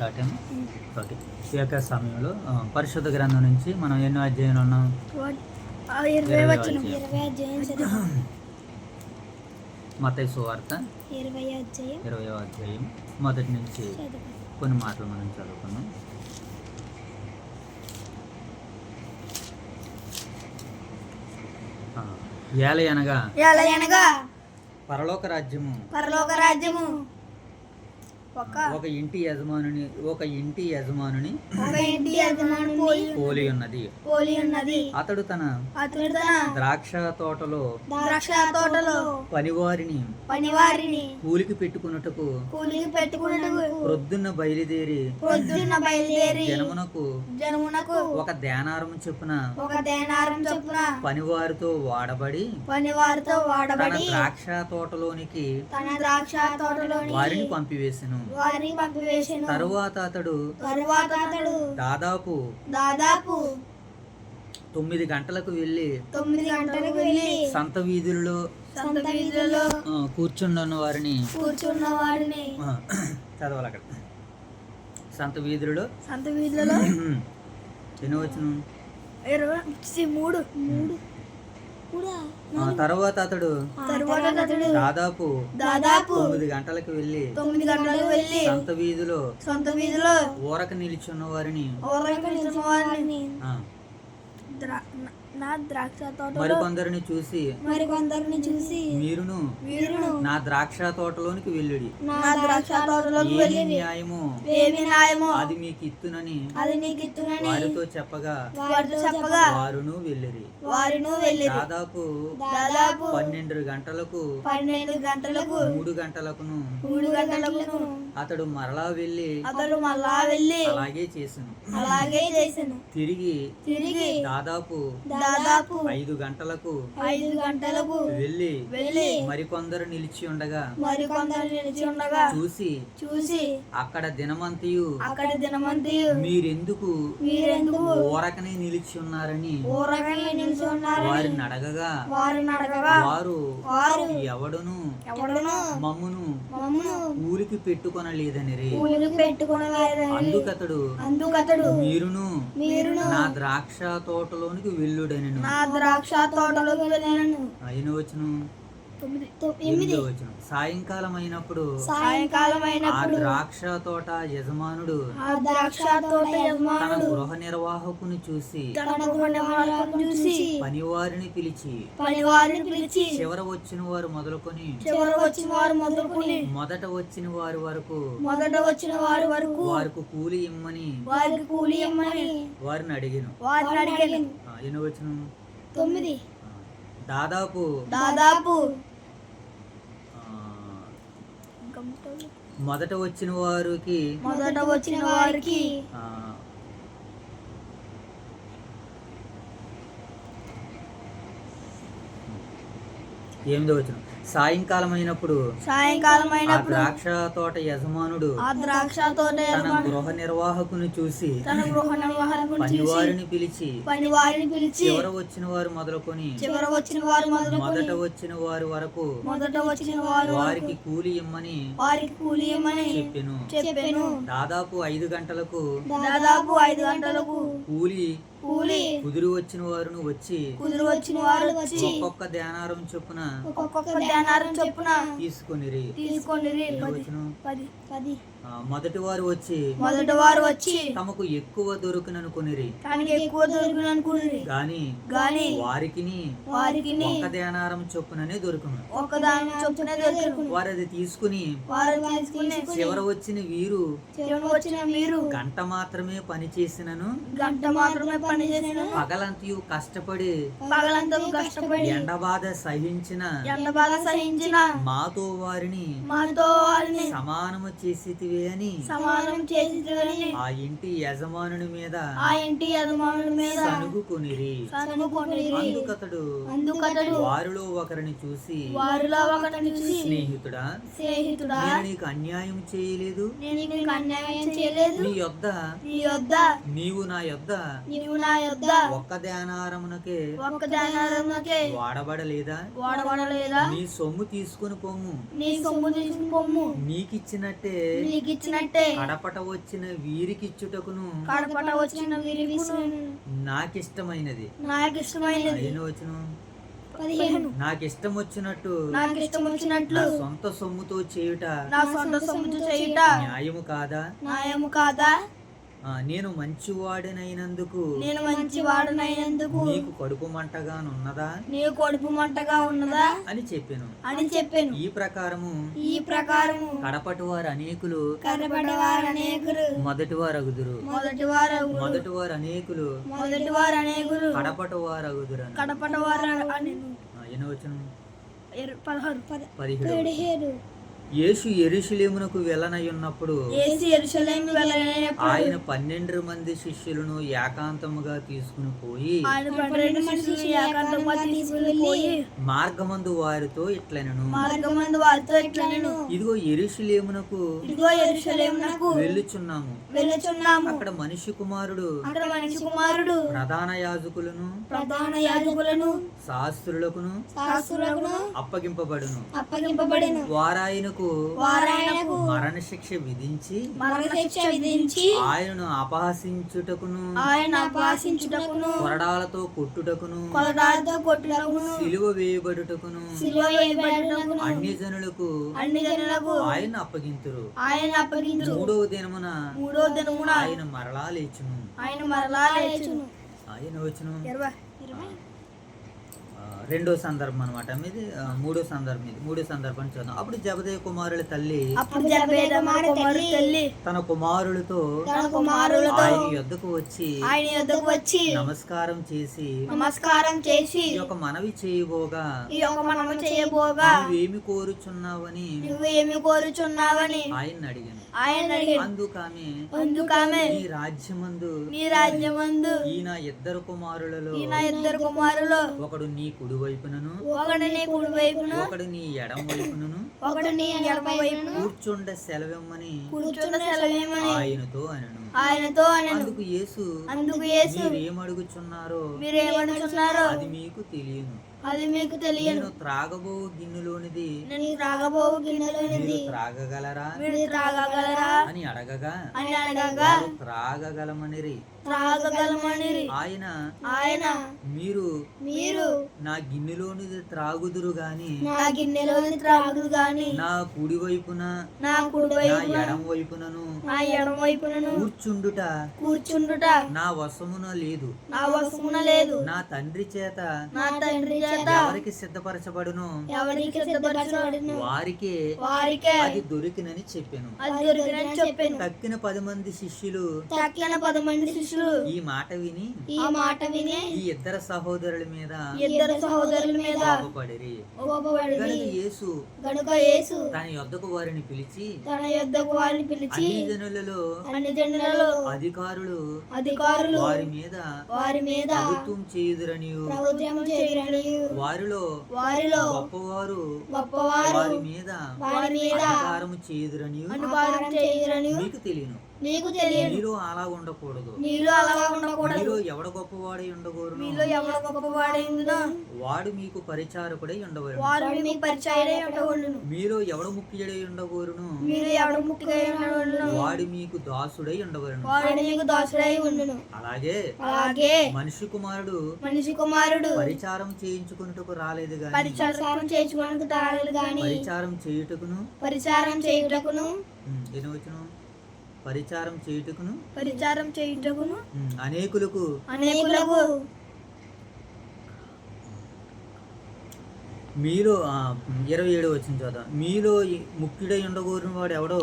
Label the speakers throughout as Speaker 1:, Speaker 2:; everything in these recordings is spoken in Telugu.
Speaker 1: స్టార్ట్ అయ్యాము ఓకే. ఈ యొక్క సమయంలో పరిశుద్ధ గ్రంథం నుంచి మనం ఎన్నో అధ్యాయంలో ఉన్నాం? మతై సువార్త.
Speaker 2: ఇరవై అధ్యాయం.
Speaker 1: మొదటి నుంచి కొన్ని మాటలు మనం చదువుకున్నాం ఆ, ఏల అనగా
Speaker 2: ఎలా అనగా
Speaker 1: పరలోక రాజ్యము.
Speaker 2: పరలోక రాజ్యము. ఒక
Speaker 1: ఇంటి యజమానుని ఒక ఇంటి యజమానుని
Speaker 2: ఒక ఇంటి యజమానుని
Speaker 1: పోలి ఉన్నది.
Speaker 2: పోలి ఉన్నది.
Speaker 1: అతడు తన
Speaker 2: అతడు తన
Speaker 1: ద్రాక్ష తోటలో
Speaker 2: ద్రాక్ష తోటలో
Speaker 1: పనివారిని
Speaker 2: పనివారిని
Speaker 1: కూలికి పెట్టుకున్నట్టుకు
Speaker 2: కూలికి పెట్టుకున్నట్టు
Speaker 1: ప్రొద్దున్న బయలుదేరి
Speaker 2: పొద్దున్న బయలుదేరి
Speaker 1: జనమునకు
Speaker 2: జనమునకు
Speaker 1: ఒక దేనారం చొప్పున
Speaker 2: ఒక దేనారం చొప్పున
Speaker 1: పనివారితో వాడబడి
Speaker 2: పనివారితో వాడబడి
Speaker 1: ద్రాక్ష తోటలోనికి
Speaker 2: తన ద్రాక్ష తోటలోని
Speaker 1: వారిని పంపివేసెను.
Speaker 2: వారిని
Speaker 1: తరువాత అతడు
Speaker 2: తరువాత అతడు
Speaker 1: దాదాపు
Speaker 2: దాదాపు
Speaker 1: తొమ్మిది గంటలకు వెళ్ళి
Speaker 2: తొమ్మిది గంటలకు వెళ్ళి
Speaker 1: సంత వీధుల్లో
Speaker 2: సంత వీధులలో
Speaker 1: ఆ, కూర్చుండున్న వారిని.
Speaker 2: కూర్చున్న వారిని.
Speaker 1: చదవాలి అక్కడ. సంత వీధులలో
Speaker 2: సంత వీధులలో
Speaker 1: ఎన్ని వచ్చును
Speaker 2: ఇరవై మూడు. మూడు.
Speaker 1: తర్వాత అతడు
Speaker 2: తరువాత అతడు
Speaker 1: దాదాపు
Speaker 2: దాదాపు
Speaker 1: తొమ్మిది గంటలకు వెళ్ళి
Speaker 2: తొమ్మిది గంటలకు వెళ్ళి
Speaker 1: సంత వీధిలో
Speaker 2: సొంత వీధిలో
Speaker 1: ఊరక నిలిచున్న వారిని
Speaker 2: ఊరక నిలిచిన వారిని నా- ద్రాక్ష తోటలో
Speaker 1: మరికొందరిని చూసి
Speaker 2: మరి కొందరిని చూసి
Speaker 1: మీరును నా ద్రాక్ష తోటలోనికి వెళ్ళుడి.
Speaker 2: నా ద్రాక్ష తోటలోకి వెళ్ళి
Speaker 1: న్యాయము
Speaker 2: ఏమి న్యాయమో
Speaker 1: అది మీకు ఇత్తునని
Speaker 2: అది నీకు ఇత్తునని
Speaker 1: వారితో చెప్పగా
Speaker 2: వారితో చెప్పగా
Speaker 1: వారును వెళ్ళిరి.
Speaker 2: వారిను వెళ్ళి
Speaker 1: దాదాపు
Speaker 2: దాదాపు
Speaker 1: పన్నెండు గంటలకు
Speaker 2: పన్నెండు గంటలకు
Speaker 1: మూడు గంటలకును
Speaker 2: మూడు గంటలకు
Speaker 1: అతడు మరలా వెళ్ళి
Speaker 2: అతడు మళ్ళా వెళ్ళి
Speaker 1: అలాగే చేసెను.
Speaker 2: అలాగే చేసాను.
Speaker 1: తిరిగి
Speaker 2: తిరిగి
Speaker 1: దాదాపు
Speaker 2: దాదాపు
Speaker 1: ఐదు గంటలకు
Speaker 2: ఐదు గంటలకు
Speaker 1: వెళ్ళి
Speaker 2: వెళ్ళి
Speaker 1: మరికొందరు నిలిచి ఉండగా
Speaker 2: మరి కొందరు నిలిచి ఉండగా
Speaker 1: చూసి
Speaker 2: చూసి
Speaker 1: అక్కడ దినమంతయు
Speaker 2: అక్కడ దినమంతి
Speaker 1: మీరెందుకు
Speaker 2: మీరెందుకు
Speaker 1: ఊరకనే నిలిచి ఉన్నారని
Speaker 2: ఊరగానే నిలిచి ఉన్నారు
Speaker 1: వారిని అడగగా
Speaker 2: వారిని అడగగా
Speaker 1: వారు
Speaker 2: వారు
Speaker 1: ఎవడును
Speaker 2: ఎవడను
Speaker 1: మమ్మును
Speaker 2: మమ్మను
Speaker 1: ఊరికి పెట్టుకొనలేదని
Speaker 2: కూలికి పెట్టుకుని
Speaker 1: అందుకతడు
Speaker 2: అందుకతడు
Speaker 1: మీరును
Speaker 2: మీరును
Speaker 1: నా ద్రాక్ష తోటలోనికి వెళ్ళుడనెను
Speaker 2: నా ద్రాక్ష తోటలోకి వెళ్ళాను
Speaker 1: వచ్చును? సాయంకాలం అయినప్పుడు
Speaker 2: సాయంకాలం అయినప్పుడు
Speaker 1: ద్రాక్ష తోట యజమానుడు
Speaker 2: ఆ ద్రాక్ష తోట
Speaker 1: తన
Speaker 2: యజమానుడు
Speaker 1: గృహ నిర్వాహకుని చూసి
Speaker 2: చూసి
Speaker 1: పనివారిని పిలిచి
Speaker 2: పనివారిని పిలిచి
Speaker 1: చివర వచ్చిన వారు మొదలుకొని
Speaker 2: చివర వచ్చిన వారు మొదలుకొని
Speaker 1: మొదట వచ్చిన వారి వరకు
Speaker 2: మొదట వచ్చిన వారి వరకు
Speaker 1: వారికి కూలి ఇమ్మని
Speaker 2: వారికి కూలి ఇమ్మని
Speaker 1: వారిని అడిగాను.
Speaker 2: వారిని అడిగాను.
Speaker 1: ఎన్ని వచ్చును
Speaker 2: తొమ్మిది.
Speaker 1: దాదాపు
Speaker 2: దాదాపు
Speaker 1: ఆ, మొదట వచ్చిన వారికి
Speaker 2: మొదట వచ్చిన వారికి
Speaker 1: ఆ, ఎనిమిదో వచ్చిన సాయంకాలం అయినప్పుడు
Speaker 2: సాయంకాలం అయినప్పుడు
Speaker 1: ద్రాక్ష తోట యజమానుడు
Speaker 2: ఆ ద్రాక్ష తోట యజమానుడు
Speaker 1: గృహ నిర్వాహకుని చూసి
Speaker 2: తన గృహ చూసి
Speaker 1: పనివారిని పిలిచి
Speaker 2: పనివారిని పిలిచి
Speaker 1: చివర వచ్చిన వారు మొదలుకొని
Speaker 2: చివర వచ్చిన వారు మొదలుకొని
Speaker 1: మొదట వచ్చిన వారి వరకు
Speaker 2: మొదట వచ్చిన వారు
Speaker 1: వారికి కూలి ఇమ్మని
Speaker 2: వారికి కూలి ఇమ్మని
Speaker 1: చెప్పెను.
Speaker 2: చెప్పాను.
Speaker 1: దాదాపు ఐదు గంటలకు
Speaker 2: దాదాపు ఐదు గంటలకు
Speaker 1: కూలి
Speaker 2: కూలి.
Speaker 1: కుదిరి వచ్చిన వారును వచ్చి
Speaker 2: కుదురు వచ్చిన వారు వచ్చి
Speaker 1: ఒక్కొక్క ధ్యానారం చొప్పున
Speaker 2: ఒక్కొక్క ధ్యానారం చొప్పున
Speaker 1: తీసుకొనిరి.
Speaker 2: తీసుకొని
Speaker 1: వచ్చును
Speaker 2: పది పది.
Speaker 1: మొదటి వారు వచ్చి
Speaker 2: మొదట వారు వచ్చి
Speaker 1: తమకు ఎక్కువ దొరుకుననుకొనిరి
Speaker 2: తనకి ఎక్కువ
Speaker 1: గాని
Speaker 2: గాని
Speaker 1: వారికిని ఒక్క ధ్యానారం చొప్పుననే దొరుకును.
Speaker 2: ఒక దాని చొప్పున దొరుకును.
Speaker 1: వారు అది తీసుకుని
Speaker 2: వారు తీసుకుని
Speaker 1: చివర వచ్చిన వీరు
Speaker 2: చివర వచ్చిన మీరు
Speaker 1: గంట మాత్రమే పని చేసినను.
Speaker 2: గంట మాత్రమే పని చేసిన
Speaker 1: పగలంతయు కష్టపడి
Speaker 2: పగలంతా కష్టపడి
Speaker 1: ఎండ బాధ సహించిన
Speaker 2: ఎండ బాధ సహించిన
Speaker 1: మాతో వారిని
Speaker 2: మాతో వారిని
Speaker 1: సమానము చేసితివే అని
Speaker 2: సమానం
Speaker 1: ఆ ఇంటి యజమానుని మీద
Speaker 2: ఆ ఇంటి యజమానుల మీద
Speaker 1: సనుగుకొనిరి
Speaker 2: సనుకొని
Speaker 1: అందుకతడు
Speaker 2: అందుకతడు
Speaker 1: వారిలో ఒకరిని చూసి
Speaker 2: వారిలో ఒకటిని చూసి
Speaker 1: స్నేహితుడా
Speaker 2: స్నేహితుడా
Speaker 1: నేను నీకు అన్యాయం చేయలేదు.
Speaker 2: నేను నీకు అన్యాయం చేయలేదు.
Speaker 1: నీ యొద్ద
Speaker 2: నీ యొద్ద
Speaker 1: నీవు నా యొద్ద
Speaker 2: నీవు నా యొద్ద
Speaker 1: ఒక్క ధ్యానారమునకే
Speaker 2: ఒక్క దానారమునకే
Speaker 1: వాడబడలేదా?
Speaker 2: వాడబడలేదా?
Speaker 1: నీ సొమ్ము తీసుకుని పొమ్ము
Speaker 2: నీ సొమ్ము తీసుకుని పొమ్ము
Speaker 1: నీకిచ్చినట్టే
Speaker 2: మీకు ఇచ్చినట్టే
Speaker 1: కడపట వచ్చిన వీరికిచ్చుటకును
Speaker 2: కడపట వచ్చిన
Speaker 1: నాకిష్టమైనది.
Speaker 2: నాకు ఇష్టమైనది
Speaker 1: ఎన్నో వచ్చును
Speaker 2: పదిహేను.
Speaker 1: నాకు ఇష్టం వచ్చినట్టు
Speaker 2: నాకు ఇష్టం వచ్చినట్లు
Speaker 1: నా సొంత సొమ్ముతో చేయుట
Speaker 2: నా సొంత సొమ్ము చేయుట.
Speaker 1: న్యాయము కాదా?
Speaker 2: న్యాయము కాదా?
Speaker 1: నేను మంచివాడినైనందుకు
Speaker 2: నేను మంచి వాడునైనందుకు
Speaker 1: నీకు కడుపు మంటగానున్నదా?
Speaker 2: నీకు కొడుపు మంటగా ఉన్నదా?
Speaker 1: అని చెప్పాను.
Speaker 2: అని చెప్పాను.
Speaker 1: ఈ ప్రకారము
Speaker 2: ఈ ప్రకారము
Speaker 1: కడపటి వారు అనేకులు
Speaker 2: కనబడేవారు అనేకులు
Speaker 1: మొదటి వారు అగుదురు
Speaker 2: మొదటి వారు
Speaker 1: మొదటి వారు అనేకులు
Speaker 2: మొదటి వారు అనేకులు
Speaker 1: కడపటి వారు అగుదురు
Speaker 2: కడపట వారు అని
Speaker 1: ఎన్నో వచ్చిన
Speaker 2: పదహారు
Speaker 1: పదిహేడు. యేసు ఎరుషులేమునకు వెళ్ళనై ఉన్నప్పుడు ఆయన పన్నెండు మంది శిష్యులను ఏకాంతముగా తీసుకుని పోయి మార్గమందు వారితో ఇట్లనెను.
Speaker 2: మార్గమందు వారితో ఇట్లా నేను
Speaker 1: ఇదిగో ఎరుషులేమునకు
Speaker 2: ఇదిగో ఎరుసలేమునకు
Speaker 1: వెళ్ళుచున్నాము.
Speaker 2: వెళ్ళుచున్నాము.
Speaker 1: అక్కడ మనిషి కుమారుడు
Speaker 2: అక్కడ మనిషి కుమారుడు
Speaker 1: ప్రధాన యాజకులను
Speaker 2: ప్రధాన యాజకులను
Speaker 1: శాస్త్రులకును
Speaker 2: శాస్త్రులకు
Speaker 1: అప్పగింపబడును.
Speaker 2: అప్పగింపబడిన.
Speaker 1: వారాయనకు
Speaker 2: వారాయనకు
Speaker 1: మరణశిక్ష విధించి
Speaker 2: మరణశిక్ష విధించి
Speaker 1: ఆయనను అపహసించుటకును
Speaker 2: ఆయన అపాసించుటకును
Speaker 1: కొరడాలతో కొట్టుటకును
Speaker 2: కొలడాలతో కొట్టుటకును
Speaker 1: సిలువ వేయబడుటకును
Speaker 2: శిలువ వేయబడుటకును
Speaker 1: అన్య జనులకు
Speaker 2: అన్ని జనులకు
Speaker 1: ఆయన అప్పగింతురు.
Speaker 2: ఆయన అప్పగించు
Speaker 1: మూడవ దినమున
Speaker 2: మూడో దినమున
Speaker 1: ఆయన మరలా లేచును.
Speaker 2: ఆయన మరలా లేచును.
Speaker 1: ఆయన వచ్చును
Speaker 2: ఇరవై
Speaker 1: ఆ, రెండో సందర్భం అనమాట మీది మూడో సందర్భం ఇది. మూడో సందర్భం చూద్దాం అప్పుడు జబదేవ కుమారుల తల్లి తన కుమారులతో ఆయన యొద్దకు వచ్చి
Speaker 2: ఆయన యొద్దకు వచ్చి
Speaker 1: నమస్కారం చేసి
Speaker 2: నమస్కారం చేసి
Speaker 1: ఈ యొక్క మనవి చేయబోగా.
Speaker 2: ఈ యొక్క మనము చేయబోగా.
Speaker 1: నువ్వేమి కోరుచున్నావని
Speaker 2: నువ్వు ఏమి కోరుచున్నావని
Speaker 1: ఆయన అడిగాను.
Speaker 2: ఆయన అడిగాడు
Speaker 1: అందుకామె
Speaker 2: అందుకామె
Speaker 1: నీ రాజ్యమందు
Speaker 2: నీ రాజ్యమందు
Speaker 1: ఈయన ఇద్దరు కుమారులలో
Speaker 2: ఈ నా ఇద్దరు కుమారులు
Speaker 1: ఒకడు నీ కుడి వైపునను
Speaker 2: ఒకడు నీ కుడి వైపును
Speaker 1: ఒకడు నీ ఎడం వైపునను
Speaker 2: ఒకడు నీ ఎడమ వైపును
Speaker 1: కూర్చుండ సెలవిమ్మని
Speaker 2: కూర్చున్న సెలవేమని
Speaker 1: ఆయనతో అనను.
Speaker 2: ఆయనతో అనను.
Speaker 1: అందుకు యేసు
Speaker 2: అందుకు యేసు
Speaker 1: మీరేమడుగుచున్నారో
Speaker 2: మీరేమనుచున్నారో
Speaker 1: అది మీకు తెలియను.
Speaker 2: అది మీకు తెలియను.
Speaker 1: నేను త్రాగబో గిన్నెలోనిది
Speaker 2: నేను త్రాగబో గిన్నెలోనిది
Speaker 1: మీరు త్రాగగలరా?
Speaker 2: మీరు త్రాగగలరా?
Speaker 1: అని అడగగా
Speaker 2: అని అడగగా
Speaker 1: త్రాగగలమనిరి.
Speaker 2: త్రాగగలమని
Speaker 1: ఆయన
Speaker 2: ఆయన
Speaker 1: మీరు
Speaker 2: మీరు
Speaker 1: నా గిన్నెలోనిది త్రాగుదురు గాని
Speaker 2: నా గిన్నెలోని త్రాగుదు గాని
Speaker 1: నా కుడి వైపున
Speaker 2: నా కుడి
Speaker 1: నా
Speaker 2: వైపు
Speaker 1: ఎడం వైపునను
Speaker 2: నా ఎడమ వైపునను
Speaker 1: కూర్చుండుట
Speaker 2: కూర్చుండుట
Speaker 1: నా వశమున లేదు.
Speaker 2: నా వశమున లేదు.
Speaker 1: నా తండ్రి చేత
Speaker 2: నా తండ్రి చేత
Speaker 1: ఎవరికి సిద్ధపరచబడును?
Speaker 2: ఎవరికి సిద్ధపరచబడిన?
Speaker 1: వారికే
Speaker 2: వారికే
Speaker 1: అది దొరికినని చెప్పాను.
Speaker 2: అది దొరికినని చెప్పాను.
Speaker 1: తక్కిన పది మంది శిష్యులు
Speaker 2: తక్కిన పది మంది శిష్యులు
Speaker 1: ఈ మాట విని
Speaker 2: ఈ మాట విని
Speaker 1: ఈ ఇద్దరు సహోదరుల మీద
Speaker 2: ఇద్దరు సహోదరుల మీద
Speaker 1: కోపపడిరి.
Speaker 2: కోపపడి
Speaker 1: కనుక యేసు
Speaker 2: గనుక యేసు
Speaker 1: తన యొద్దకు వారిని పిలిచి
Speaker 2: తన యొద్దకు వారిని పిలిచి
Speaker 1: అన్ని జనులలో
Speaker 2: అన్ని జనులలో
Speaker 1: అధికారులు
Speaker 2: అధికారులు
Speaker 1: వారి మీద
Speaker 2: వారి మీద
Speaker 1: ప్రభుత్వం చేయుదురని
Speaker 2: ప్రభుత్వం చేయరని
Speaker 1: వారిలో
Speaker 2: వారిలో
Speaker 1: గొప్పవారు
Speaker 2: గొప్పవారు
Speaker 1: వారి మీద
Speaker 2: వారి మీద
Speaker 1: అధికారము చేయుదురని
Speaker 2: అనుభారం చేయరని
Speaker 1: మీకు తెలియను.
Speaker 2: నీకు తెలియదు.
Speaker 1: మీరు అలా ఉండకూడదు.
Speaker 2: నీలో అలా ఉండకూడదు.
Speaker 1: ఎవడ గొప్పవాడై ఉండకూడదు
Speaker 2: మీలో ఎవరు గొప్పవాడైందో
Speaker 1: వాడు మీకు పరిచారకుడై ఉండవలను
Speaker 2: వారు మీకు ఉండకూడదు
Speaker 1: మీలో ఎవడ ముఖ్యుడై
Speaker 2: మీరు ఎవడు ఉండకూడదు
Speaker 1: వాడు మీకు దాసుడై ఉండవలను
Speaker 2: వాడు మీకు దోషుడై ఉండును.
Speaker 1: అలాగే
Speaker 2: అలాగే
Speaker 1: మనిషి కుమారుడు
Speaker 2: మనిషి కుమారుడు
Speaker 1: పరిచారం చేయించుకున్నట్టుకు రాలేదు గాని
Speaker 2: పరిచారం చేయించుకోవడానికి తారలు గాని
Speaker 1: పరిచారం చేయుటకును?
Speaker 2: పరిచారం చేయుటకును?
Speaker 1: ఎన్ని పరిచారం చేయుటకును
Speaker 2: పరిచారం చేయుటకును
Speaker 1: అనేకులకు
Speaker 2: అనేకులకు
Speaker 1: మీలో ఇరవై ఏడు వచ్చిన చదువు మీలో ఈ ముఖ్యుడై ఉండకూరిన వాడు ఎవడో?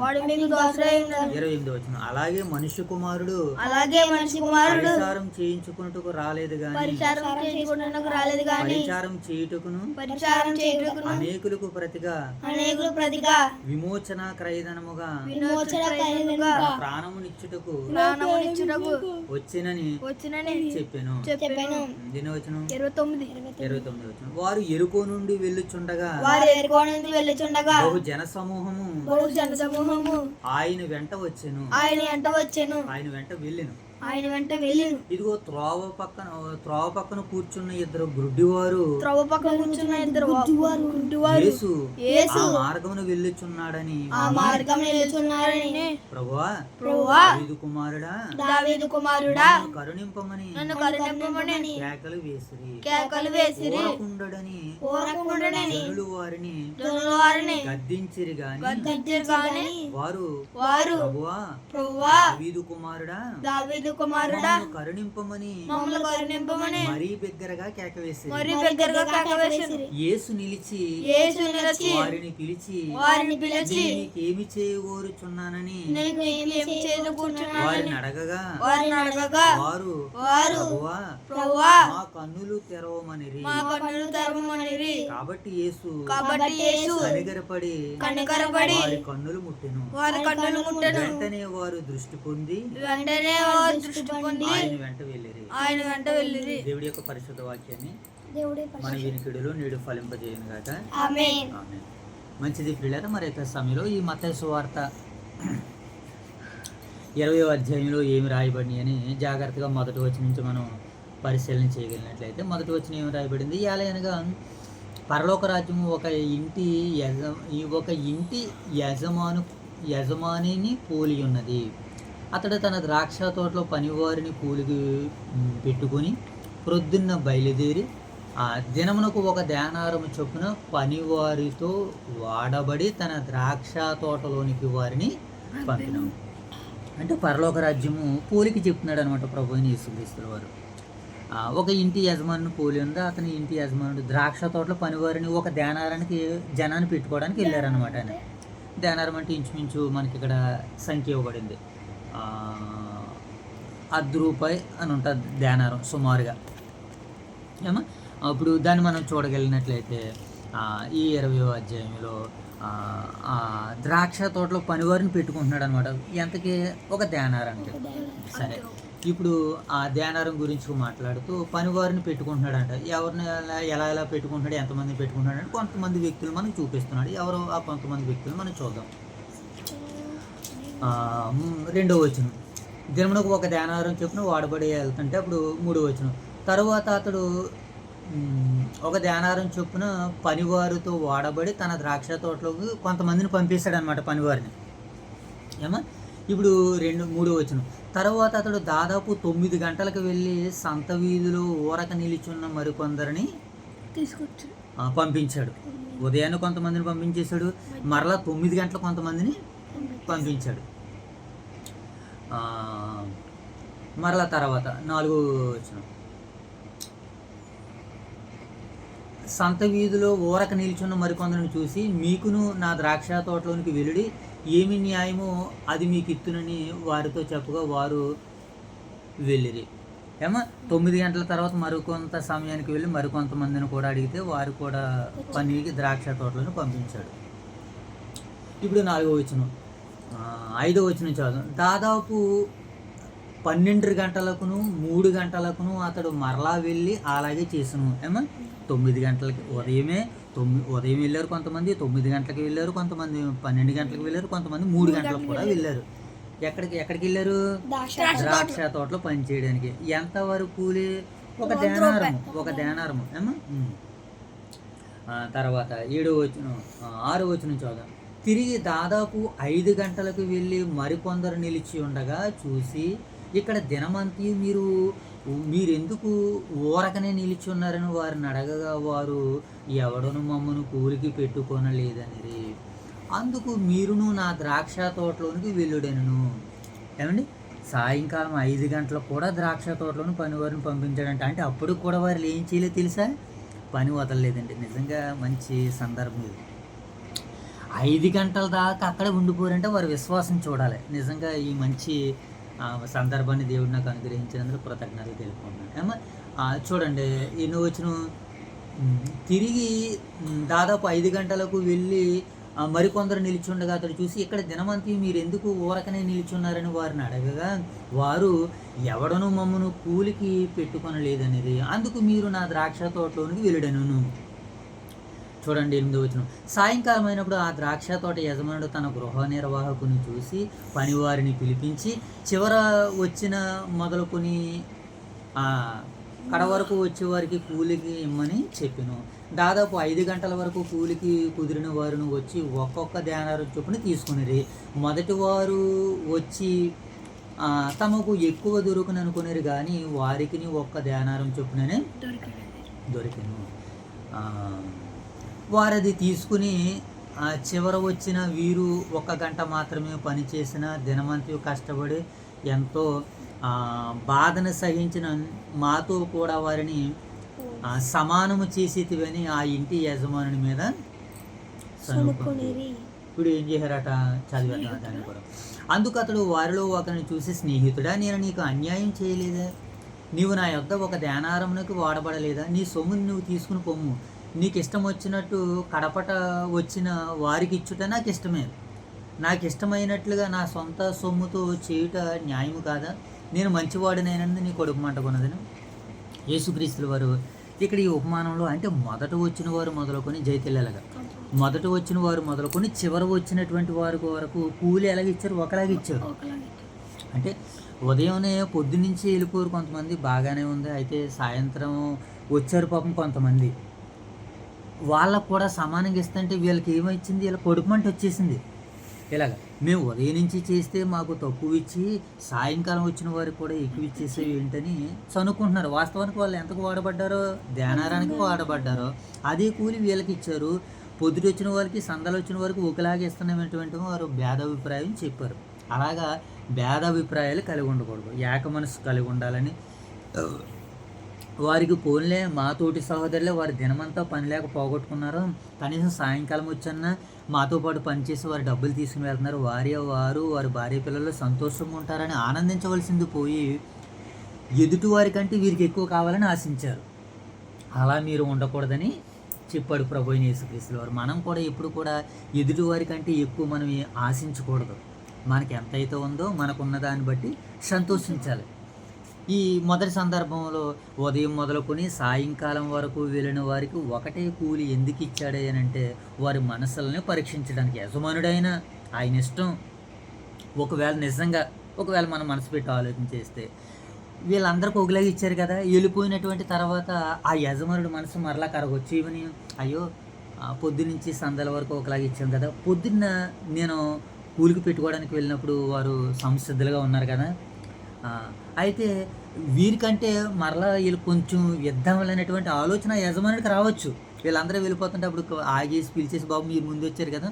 Speaker 1: వాడు మీకు దాసుడై
Speaker 2: ఉండాలి
Speaker 1: ఇరవై ఎనిమిది వచ్చిన అలాగే మనిషి కుమారుడు
Speaker 2: అలాగే మనిషి కుమారుడు
Speaker 1: పరిచారం చేయించుకున్నట్టుకు రాలేదు గాని
Speaker 2: పరిచారం చేయించుకోవడానికి రాలేదు గాని
Speaker 1: పరిచారం చేయుటకును
Speaker 2: పరిచారం చేయుటకును
Speaker 1: అనేకులకు ప్రతిగా
Speaker 2: అనేకులు ప్రతిగా
Speaker 1: విమోచన క్రయధనముగా
Speaker 2: విమోచన
Speaker 1: తన ప్రాణమునిచ్చుటకు
Speaker 2: ప్రాణమునిచ్చుటకు
Speaker 1: వచ్చినని
Speaker 2: వచ్చినని
Speaker 1: చెప్పాను.
Speaker 2: చెప్పాను.
Speaker 1: దినవచనం.
Speaker 2: ఇరవై తొమ్మిది
Speaker 1: ఇరవై తొమ్మిది. వచ్చిన. వారు ఎరుకో నుండి వెళ్ళుచుండగా
Speaker 2: వారు ఎరుకోవడానికి వెళ్ళుచుండగా
Speaker 1: బహు జన సమూహము
Speaker 2: బహు జన సమూహము
Speaker 1: ఆయన వెంట వచ్చెను.
Speaker 2: ఆయన ఎంట వచ్చాను.
Speaker 1: ఆయన వెంట వెళ్ళెను.
Speaker 2: ఆయన వెంట వెళ్ళిను
Speaker 1: ఇదిగో త్రోవ పక్కన త్రోవ పక్కన కూర్చున్న ఇద్దరు గుడ్డివారు.
Speaker 2: త్రవ్వ పక్కన కూర్చున్న ఇద్దరు గుడ్డివారు
Speaker 1: యేసు
Speaker 2: యేసు
Speaker 1: ఆ మార్గమును వెళ్ళుచున్నాడని.
Speaker 2: ఆ మార్గం నిలుచున్నారని
Speaker 1: ప్రభువా
Speaker 2: ప్రభువా
Speaker 1: దావీదు కుమారుడా
Speaker 2: దావీదు కుమారుడా
Speaker 1: కరుణింపమని.
Speaker 2: నన్ను కరుణింపమని.
Speaker 1: కేకలు వేసిరి.
Speaker 2: కేకలు వేసిరి.
Speaker 1: ఊరకుండడని.
Speaker 2: ఊరకుండడని.
Speaker 1: జనులు వారిని
Speaker 2: జనుల వారిని
Speaker 1: గద్దించిరి గాని.
Speaker 2: గద్దించరు గాని.
Speaker 1: వారు
Speaker 2: వారు
Speaker 1: ప్రభువా
Speaker 2: ప్రభువా
Speaker 1: దావీదు కుమారుడా
Speaker 2: దావీదు కుమారుడా.
Speaker 1: కరుణింపమని.
Speaker 2: మమ్మల్ని కరుణింపమని.
Speaker 1: మరీ బిగ్గరగా కేక వేసిరి
Speaker 2: మరి దగ్గరగా కేక వేసిరి
Speaker 1: యేసు నిలిచి
Speaker 2: యేసు నిలిచి
Speaker 1: వారిని పిలిచి
Speaker 2: వారిని పిలిచి
Speaker 1: నీకేమి చేయగోరుచున్నానని
Speaker 2: నీకు ఏమి చేసి కూర్చున్నానని
Speaker 1: వారిని అడగగా
Speaker 2: వారిని అడగగా
Speaker 1: వారు
Speaker 2: వారు
Speaker 1: ప్రభువా
Speaker 2: ప్రభువా
Speaker 1: మా కన్నులు తెరవమనిరి.
Speaker 2: మా కన్నులు తెరవమనిరి.
Speaker 1: కాబట్టి యేసు
Speaker 2: కాబట్టి యేసు
Speaker 1: కనిగరపడి
Speaker 2: కనికరపడి
Speaker 1: వారి కన్నులు ముట్టెను.
Speaker 2: వారి కన్నులు ముట్టను.
Speaker 1: వెంటనే వారు దృష్టి పొంది
Speaker 2: వెంటనే వారు దృష్టి పొంది
Speaker 1: ఆయన వెంట వెళ్ళిరి.
Speaker 2: ఆయన వెంట వెళ్ళిరి.
Speaker 1: దేవుడి యొక్క పరిశుద్ధ వాక్యాన్ని
Speaker 2: దేవుడి
Speaker 1: మన వినికిడిలో నేడు ఫలింపజేయను గాక.
Speaker 2: ఆమేన్.
Speaker 1: ఆమేన్. మంచిది ప్రియులారా మరి యొక్క సమయంలో ఈ మత్తయి సువార్త ఇరవై అధ్యాయంలో ఏమి రాయబడి అని జాగ్రత్తగా మొదటి వచ్చి నుంచి మనం పరిశీలన చేయగలిగినట్లయితే మొదటి వచ్చిన ఏమి రాయబడింది? అనగా పరలోక రాజ్యము ఒక ఇంటి యజ ఈ ఒక ఇంటి యజమాను యజమానిని పోలి ఉన్నది. అతడు తన ద్రాక్ష తోటలో పనివారిని కూలికి పెట్టుకుని పెట్టుకొని ప్రొద్దున్న బయలుదేరి ఆ దినమునకు ఒక ధ్యానారము చొప్పున పనివారితో వాడబడి తన ద్రాక్ష తోటలోనికి వారిని పంపినాము అంటే పరలోక రాజ్యము పోలికి చెప్తున్నాడు అనమాట ప్రభుని యేసుక్రీస్తుల వారు. ఒక ఇంటి యజమానుని పోలి ఉంది అతని ఇంటి యజమానుడు ద్రాక్ష తోటలో పనివారిని ఒక ధ్యానారానికి జనాన్ని పెట్టుకోవడానికి వెళ్ళారనమాట ఆయన. ధ్యానారం అంటే ఇంచుమించు మనకి ఇక్కడ సంఖ్య ఇవ్వబడింది. అర్ధ రూపాయి అని ఉంటుంది ధ్యానారం సుమారుగా. ఏమో? అప్పుడు దాన్ని మనం చూడగలిగినట్లయితే ఈ ఇరవై అధ్యాయంలో ద్రాక్ష తోటలో పనివారిని పెట్టుకుంటున్నాడు అనమాట ఎంతకి? ఒక ధ్యానారానికి సరే. ఇప్పుడు ఆ ధ్యానారం గురించి మాట్లాడుతూ పనివారిని పెట్టుకుంటున్నాడంట. ఎవరిని ఎలా ఎలా పెట్టుకుంటున్నాడు ఎంతమంది పెట్టుకుంటున్నాడు అంటే కొంతమంది వ్యక్తులు మనకు చూపిస్తున్నాడు. ఎవరు ఆ కొంతమంది వ్యక్తులు మనం చూద్దాం. రెండో వచనం. దినమునకు ఒక ధ్యానారం చొప్పున వాడబడి వెళ్తుంటే అప్పుడు మూడో వచనం. తరువాత అతడు ఒక ధ్యానారం చొప్పున పనివారితో వాడబడి తన ద్రాక్ష తోటలోకి కొంతమందిని పంపిస్తాడు అనమాట పనివారిని. ఏమా? ఇప్పుడు రెండు మూడో వచనం. తర్వాత అతడు దాదాపు తొమ్మిది గంటలకు వెళ్ళి సంత వీధిలో ఊరక నిలిచున్న మరికొందరిని
Speaker 2: తీసుకొచ్చు
Speaker 1: పంపించాడు. ఉదయాన్నే కొంతమందిని పంపించేశాడు. మరలా తొమ్మిది గంటల కొంతమందిని పంపించాడు. మరల తర్వాత నాలుగు వచ్చిన. సంత వీధిలో ఊరక నిల్చున్న మరికొందరిని చూసి మీకును నా ద్రాక్ష తోటలోనికి వెలుడి ఏమి న్యాయమో అది మీకు ఇత్తునని వారితో చెప్పగా వారు వెళ్ళిరి. ఏమో తొమ్మిది గంటల తర్వాత మరికొంత సమయానికి వెళ్ళి మరికొంతమందిని కూడా అడిగితే వారు కూడా పనికి ద్రాక్ష తోటలను పంపించాడు. ఇప్పుడు నాలుగో వచనం. ఐదో వచనం చదువు దాదాపు పన్నెండు గంటలకును మూడు గంటలకును అతడు మరలా వెళ్ళి అలాగే చేసును. ఏమో? తొమ్మిది గంటలకి ఉదయమే తొమ్మిది ఉదయం వెళ్ళారు కొంతమంది తొమ్మిది గంటలకు వెళ్ళారు కొంతమంది పన్నెండు గంటలకు వెళ్ళారు కొంతమంది మూడు గంటలకు కూడా వెళ్ళారు. ఎక్కడికి ఎక్కడికి వెళ్ళారు? ద్రాక్ష తోటలో. పని చేయడానికి. ఎంత వరకు కూలి? ఒక ధ్యానారము ఒక ధ్యానారము ఏమో? తర్వాత ఏడో వచ్చిన ఆరో వచ్చిన చూద్దాం తిరిగి దాదాపు ఐదు గంటలకు వెళ్ళి మరికొందరు నిలిచి ఉండగా చూసి ఇక్కడ దినమంతి మీరు మీరెందుకు ఊరకనే నిలిచి ఉన్నారని వారిని అడగగా వారు ఎవడను మమ్మను కూలికి పెట్టుకొనలేదని అందుకు మీరును నా ద్రాక్ష తోటలోనికి వెళ్ళుడెను ఏమండి? సాయంకాలం ఐదు గంటలకు కూడా ద్రాక్ష తోటలోని పనివారిని పంపించాడంట. అంటే అప్పుడు కూడా వారు ఏం చేయలేదు తెలుసా? పని వదలలేదండి. నిజంగా మంచి సందర్భం ఇది. ఐదు గంటల దాకా అక్కడే ఉండిపోరంటే వారి విశ్వాసం చూడాలి. నిజంగా ఈ మంచి సందర్భాన్ని దేవుడు నాకు అనుగ్రహించినందుకు కృతజ్ఞతలు తెలుపుకుంటున్నాను. ఏమో చూడండి ఎన్నో వచ్చిన తిరిగి దాదాపు ఐదు గంటలకు వెళ్ళి మరికొందరు నిల్చుండగా అతడు చూసి ఇక్కడ దినమంతి మీరు ఎందుకు ఊరకనే నిలిచున్నారని వారిని అడగగా వారు ఎవడను మమ్మను కూలికి పెట్టుకొనలేదనేది. అందుకు మీరు నా ద్రాక్ష తోటలోనికి వెళ్ళడను చూడండి ఎనిమిది వచ్చిన సాయంకాలం అయినప్పుడు ఆ ద్రాక్ష తోట యజమానుడు తన గృహ నిర్వాహకుని చూసి పనివారిని పిలిపించి చివర వచ్చిన మొదలుకొని కడ వరకు వచ్చే వారికి కూలికి ఇమ్మని చెప్పాను. దాదాపు ఐదు గంటల వరకు కూలికి కుదిరిన వారిని వచ్చి ఒక్కొక్క ధ్యానారు చొప్పున తీసుకునేది మొదటి వారు వచ్చి తమకు ఎక్కువ దొరుకును అనుకునేది కానీ వారికి ఒక్క ధ్యానారం చొప్పుననే దొరికిను. ఆ, వారు అది తీసుకుని ఆ, చివర వచ్చిన వీరు ఒక గంట మాత్రమే పనిచేసిన దినమంతా కష్టపడి ఎంతో ఆ, బాధను సహించిన మాతో కూడా వారిని సమానము చేసేటివని ఆ ఇంటి యజమానుని మీద ఇప్పుడు ఏం చేశారట? చదివేద్దాం దాన్ని కూడా. అందుకు అతడు వారిలో ఒకరిని చూసి స్నేహితుడా నేను నీకు అన్యాయం చేయలేదా. నీవు నా యొద్ద ఒక ధ్యానారమునకు వాడబడలేదా? నీ సొమ్ముని నువ్వు తీసుకుని పొమ్ము. నీకు ఇష్టం వచ్చినట్టు కడపట వచ్చిన వారికి ఇచ్చుట నాకు ఇష్టమే నాకు ఇష్టమైనట్లుగా నా సొంత సొమ్ముతో చేయుట న్యాయము కాదా? నేను మంచివాడినైనది నీ కొడుకు మంటకున్నదని యేసుక్రీస్తుల వారు ఇక్కడ ఈ ఉపమానంలో అంటే మొదట వచ్చిన వారు మొదలుకొని జైతెల్లెలగా మొదట వచ్చిన వారు మొదలుకొని చివర వచ్చినటువంటి వారి వరకు కూలి ఎలాగ ఇచ్చారు? ఒకలాగా ఇచ్చారు. అంటే ఉదయమే పొద్దునుంచి వెళ్ళిపోరు కొంతమంది బాగానే ఉంది. అయితే సాయంత్రం వచ్చారు పాపం కొంతమంది. వాళ్ళకు కూడా సమానంగా ఇస్తుంటే వీళ్ళకి ఏమొచ్చింది? వీళ్ళ కొడుకుమంట వచ్చేసింది. ఇలాగ మేము ఉదయం నుంచి చేస్తే మాకు తక్కువ ఇచ్చి సాయంకాలం వచ్చిన వారికి కూడా ఎక్కువ ఇచ్చేసేవి ఏంటని చనుకుంటున్నారు. వాస్తవానికి వాళ్ళు ఎంతకు వాడబడ్డారో? ధ్యానారానికి వాడబడ్డారో? అదే కూలి వీళ్ళకి ఇచ్చారు. పొద్దుట వచ్చిన వారికి సందలు వచ్చిన వారికి ఒకలాగే ఇస్తున్నామేటువంటి వారు భేదాభిప్రాయం చెప్పారు. అలాగా భేదాభిప్రాయాలు కలిగి ఉండకూడదు. ఏక మనసు కలిగి ఉండాలని వారికి పోన్లే మా తోటి సహోదరులే వారి దినమంతా పని లేక పోగొట్టుకున్నారు. కనీసం సాయంకాలం వచ్చన్నా మాతో పాటు పనిచేసి వారి డబ్బులు తీసుకుని వెళ్తున్నారు. వారి వారు వారి భార్య పిల్లలు సంతోషంగా ఉంటారని ఆనందించవలసింది పోయి ఎదుటి కంటే వీరికి ఎక్కువ కావాలని ఆశించారు. అలా మీరు ఉండకూడదని చెప్పాడు ప్రభు అయిన యేసుక్రీస్తుల. వారు మనం కూడా ఎప్పుడు కూడా ఎదుటివారి కంటే ఎక్కువ మనం ఆశించకూడదు. మనకి ఎంతైతే ఉందో మనకున్న దాన్ని బట్టి సంతోషించాలి. ఈ మొదటి సందర్భంలో ఉదయం మొదలుకొని సాయంకాలం వరకు వెళ్ళిన వారికి ఒకటే కూలి ఎందుకు ఇచ్చాడే అని అంటే వారి మనసులని పరీక్షించడానికి యజమానుడైన ఆయన ఇష్టం. ఒకవేళ నిజంగా ఒకవేళ మనం మనసు పెట్టి ఆలోచన చేస్తే వీళ్ళందరికీ ఒకలాగా ఇచ్చారు కదా. వెళ్ళిపోయినటువంటి తర్వాత ఆ యజమానుడు మనసు మరలా కరగొచ్చు ఇవని అయ్యో పొద్దునుంచి సందల వరకు ఒకలాగా ఇచ్చాం కదా. పొద్దున్న నేను కూలికి పెట్టుకోవడానికి వెళ్ళినప్పుడు వారు సంసిద్ధులుగా ఉన్నారు కదా. అయితే వీరికంటే మరలా వీళ్ళు కొంచెం యుద్ధంలైనటువంటి ఆలోచన యజమానుడికి రావచ్చు. వీళ్ళందరూ వెళ్ళిపోతుంటే అప్పుడు ఆగేసి పిలిచేసి బాబు మీరు ముందు వచ్చారు కదా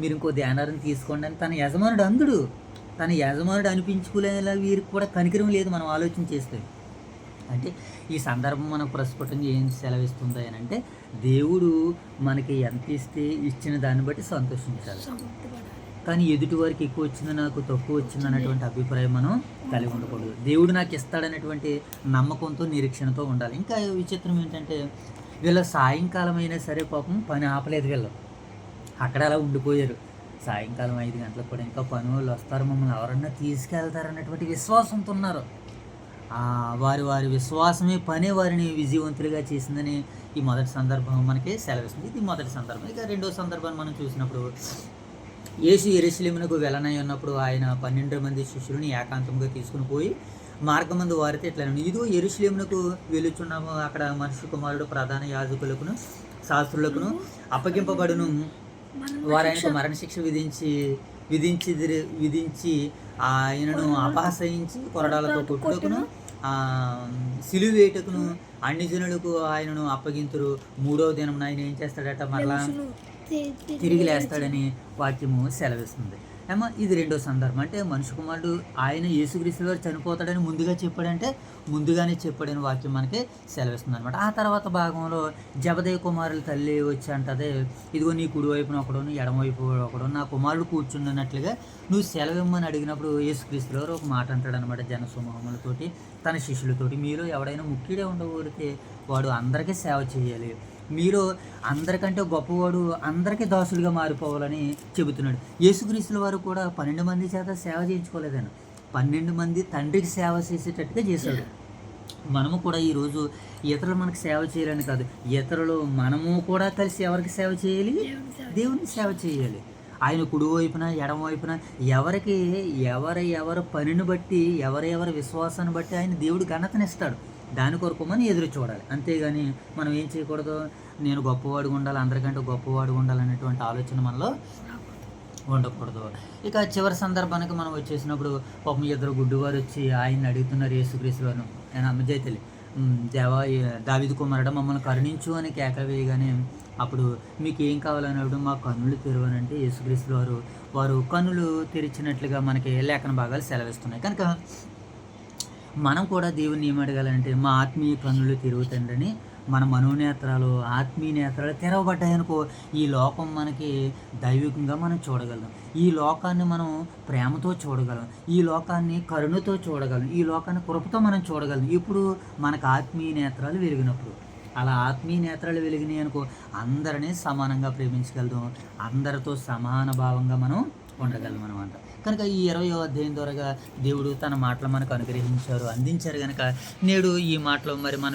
Speaker 1: మీరు ఇంకో ధ్యానారం తీసుకోండి అని తన యజమానుడు అందుడు. తన యజమానుడు అనిపించుకునేలా వీరికి కూడా కనికరం లేదు మనం ఆలోచన చేస్తే. అంటే ఈ సందర్భం మనకు ప్రస్ఫుటంగా ఏం సెలవిస్తుంది అని అంటే దేవుడు మనకి ఎంత ఇస్తే ఇచ్చిన దాన్ని బట్టి సంతోషించాలి. కానీ ఎదుటి వారికి ఎక్కువ వచ్చింది నాకు తక్కువ వచ్చింది అన్నటువంటి అభిప్రాయం మనం కలిగి ఉండకూడదు. దేవుడు నాకు ఇస్తాడనేటువంటి నమ్మకంతో నిరీక్షణతో ఉండాలి. ఇంకా విచిత్రం ఏంటంటే వీళ్ళ సాయంకాలం అయినా సరే పాపం పని ఆపలేదు వీళ్ళు. అక్కడ అలా ఉండిపోయారు. సాయంకాలం ఐదు గంటలకు కూడా ఇంకా పని వాళ్ళు వస్తారు. మమ్మల్ని ఎవరన్నా తీసుకెళ్తారు అన్నటువంటి విశ్వాసంతో ఉన్నారు. వారి వారి విశ్వాసమే పనే వారిని విజయవంతులుగా చేసిందని ఈ మొదటి సందర్భం మనకి సెలవిస్తుంది. ఇది మొదటి సందర్భం. ఇక రెండో సందర్భాన్ని మనం చూసినప్పుడు యేసు ఎరుసలేమునకు వెళ్ళనై ఉన్నప్పుడు ఆయన పన్నెండు మంది శిష్యులను ఏకాంతంగా తీసుకుని పోయి మార్గమందు వారితో ఇట్లా ఇదిగో ఎరుసలేమునకు వెలుచున్నాము అక్కడ మనుషు కుమారుడు ప్రధాన యాజకులకును శాస్త్రులకును అప్పగింపబడును. వారు మరణశిక్ష విధించి విధించి విధించి ఆయనను అపహసయించి కొరడాలతో కొట్టుకును. ఆ అన్ని జనులకు ఆయనను అప్పగింతురు. మూడవ దినం ఆయన ఏం చేస్తాడట? మరలా తిరిగి లేస్తాడని వాక్యము సెలవిస్తుంది. ఏమో ఇది రెండో సందర్భం. అంటే మనుషు కుమారుడు ఆయన యేసుక్రీస్తు గారు చనిపోతాడని ముందుగా చెప్పాడంటే ముందుగానే చెప్పాడని వాక్యం మనకి సెలవిస్తుంది అనమాట ఆ తర్వాత భాగంలో జబదయ కుమారుల తల్లి వచ్చి అంటదే ఇదిగో నీ కుడి వైపున ఒకడు నీ ఎడమ వైపు ఒకడు నా కుమారుడు కూర్చున్నట్లుగా నువ్వు సెలవిమ్మని అడిగినప్పుడు యేసుక్రీస్తు గారు ఒక మాట అంటాడనమాట జనసమూహములతోటి తన శిష్యులతోటి. మీరు ఎవడైనా ముఖ్యుడే ఉండకూడితే వాడు అందరికీ సేవ చేయాలి. మీరు అందరికంటే గొప్పవాడు అందరికీ దాసులుగా మారిపోవాలని చెబుతున్నాడు. యేసుక్రీస్తుల వారు కూడా పన్నెండు మంది చేత సేవ చేయించుకోలేదని పన్నెండు మంది తండ్రికి సేవ చేసేటట్టుగా చేశాడు. మనము కూడా ఈరోజు ఇతరులు మనకు సేవ చేయాలని కాదు ఇతరులు మనము కూడా కలిసి ఎవరికి సేవ చేయాలి? దేవుని సేవ చేయాలి. ఆయన కుడి వైపున ఎడమ వైపున ఎవరికి ఎవరి ఎవరి పనిని బట్టి ఎవరెవరి విశ్వాసాన్ని బట్టి ఆయన దేవుడు ఘనతనిస్తాడు. దాని కొరకు మనం ఎదురు చూడాలి. అంతేగాని మనం ఏం చేయకూడదు? నేను గొప్పవాడిగా ఉండాలి అందరికంటే గొప్పవాడిగా ఉండాలి అనేటువంటి ఆలోచన మనలో ఉండకూడదు. ఇక చివరి సందర్భానికి మనం వచ్చేసినప్పుడు పాపం ఇద్దరు గుడ్డివారు వచ్చి ఆయన్ని అడుగుతున్నారు యేసుక్రీస్తులను. ఆయన అమ్మజైతలి దేవా దావిది కుమారుడు మమ్మల్ని కరుణించు అని కేక వేయగానే అప్పుడు మీకు ఏం కావాలన్నప్పుడు మా కన్నులు తెరవనంటే యేసుక్రీస్తు వారు వారు కన్నులు తెరిచినట్లుగా మనకి లేఖన భాగాలు సెలవిస్తున్నాయి. కనుక మనం కూడా దేవుని ఏం అడగాలంటే మా ఆత్మీయ కన్నులు తిరుగుతండ్రని మన మనోనేత్రాలు ఆత్మీయ నేత్రాలు తెరవబడ్డాయనుకో ఈ లోకం మనకి దైవికంగా మనం చూడగలం. ఈ లోకాన్ని మనం ప్రేమతో చూడగలం. ఈ లోకాన్ని కరుణతో చూడగలం. ఈ లోకాన్ని కృపతో మనం చూడగలం. ఇప్పుడు మనకు ఆత్మీయ నేత్రాలు వెలిగినప్పుడు. అలా ఆత్మీయ నేత్రాలు వెలిగినాయి అనుకో అందరినీ సమానంగా ప్రేమించగలుగుతాం. అందరితో సమాన భావంగా మనం ఉండగలం అనమాట కనుక ఈ ఇరవై అధ్యాయం ద్వారా దేవుడు తన మాటలు మనకు అనుగ్రహించారు అందించారు కనుక నేడు ఈ మాటలు మరి మనం